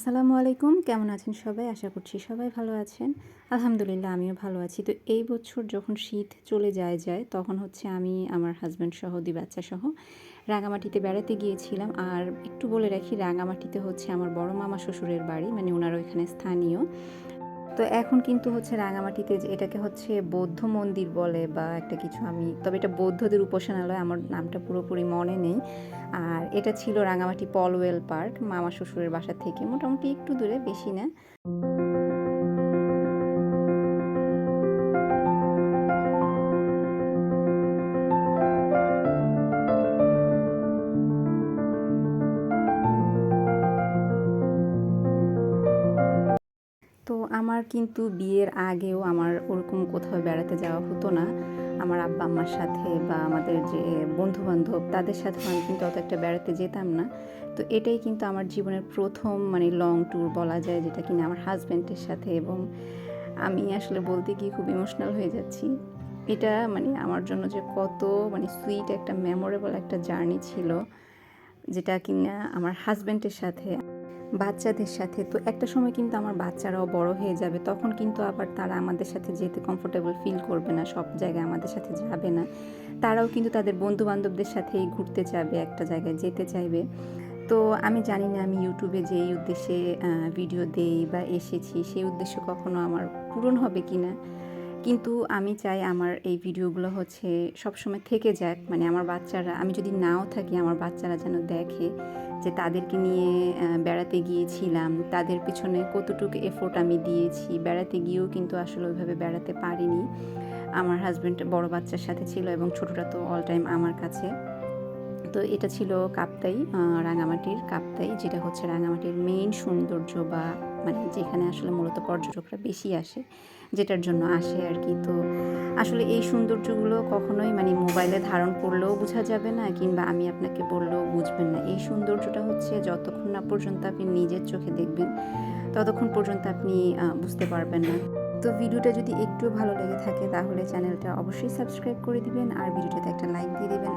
আসসালামু আলাইকুম। কেমন আছেন সবাই? আশা করছি সবাই ভালো আছেন। আলহামদুলিল্লাহ, আমিও ভালো আছি। তো এই বছর যখন শীত চলে যায় যায়, তখন হচ্ছে আমি, আমার হাজব্যান্ড সহ, দুই বাচ্চা সহ রাঙামাটিতে বেড়াতে গিয়েছিলাম। আর একটু বলে রাখি, রাঙামাটিতে হচ্ছে আমার বড় মামা শ্বশুরের বাড়ি মানে ওনারও এখানে স্থানীয়। তো এখন কিন্তু হচ্ছে রাঙামাটিতে এটাকে হচ্ছে বৌদ্ধ মন্দির বলে বা একটা কিছু আমি, তবে এটা বৌদ্ধদের উপাসনালয়, আমার নামটা পুরোপুরি মনে নেই। আর এটা ছিল রাঙামাটি পলওয়েল পার্ক, মামা শ্বশুরের বাসা থেকে, মোটামুটি একটু দূরে, বেশি না। তো আমার কিন্তু বিয়ের আগেও আমার ওরকম কোথাও বেড়াতে যাওয়া হতো না। আমার আব্বা, আম্মার সাথে বা আমাদের যে বন্ধু বান্ধব তাদের সাথে আমি কিন্তু অত একটা বেড়াতে যেতাম না। তো এটাই কিন্তু আমার জীবনের প্রথম মানে লং ট্যুর বলা যায়, যেটা কিনা আমার হাজব্যান্ডের সাথে এবং আমি আসলে বলতে গিয়ে খুব ইমোশনাল হয়ে যাচ্ছি। এটা মানে আমার জন্য যে কত মানে সুইট একটা মেমোরেবল একটা জার্নি ছিল, যেটা কিনা আমার হাজব্যান্ডের সাথে বাচ্চাদের সাথে, তো একটা সময় কিন্তু আমার বাচ্চারাও বড় হয়ে যাবে, তখন কিন্তু আবার তারা আমাদের সাথে যেতে কমফোর্টেবল ফিল করবে না, সব জায়গায় আমাদের সাথে যাবে না। তারাও কিন্তু তাদের বন্ধু বান্ধবদের সাথেই ঘুরতে যাবে, একটা জায়গায় যেতে চাইবে। তো আমি জানি না আমি ইউটিউবে যে উদ্দেশ্যে ভিডিও দেই বা এসেছি, সেই উদ্দেশ্য কখনো আমার পূরণ হবে কি না কিন্তু আমি চাই আমার এই ভিডিওগুলো হচ্ছে সবসময় থেকে যাক। মানে আমার বাচ্চারা, আমি যদি নাও থাকি, আমার বাচ্চারা যেন দেখে যে তাদেরকে নিয়ে বেড়াতে গিয়েছিলাম, তাদের পিছনে কতটুকু এফোর্ট আমি দিয়েছি। বেড়াতে গিয়েও কিন্তু আসলে ওইভাবে বেড়াতে পারিনি। আমার হাজব্যান্ড বড় বাচ্চার সাথে ছিল এবং ছোটটা তো অল টাইম আমার কাছে। তো এটা ছিল কাপ্তাই রাঙামাটির কাপ্তাই, যেটা হচ্ছে রাঙামাটির মেইন সৌন্দর্য বা মানে যেখানে আসলে মূলত পর্যটকরা বেশি আসে, যেটার জন্য আসে আর কি। তো আসলে এই সৌন্দর্যগুলো কখনোই মানে মোবাইলে ধারণ করলেও বোঝা যাবে না, কিংবা আমি আপনাকে বললেও বুঝবেন না। এই সৌন্দর্যটা হচ্ছে যতক্ষণ না পর্যন্ত আপনি নিজের চোখে দেখবেন, ততক্ষণ পর্যন্ত আপনি বুঝতে পারবেন না। তো ভিডিওটা যদি একটু ভালো লেগে থাকে, তাহলে চ্যানেলটা অবশ্যই সাবস্ক্রাইব করে দিবেন, আর ভিডিওটাতে একটা লাইক দিয়ে দিবেন।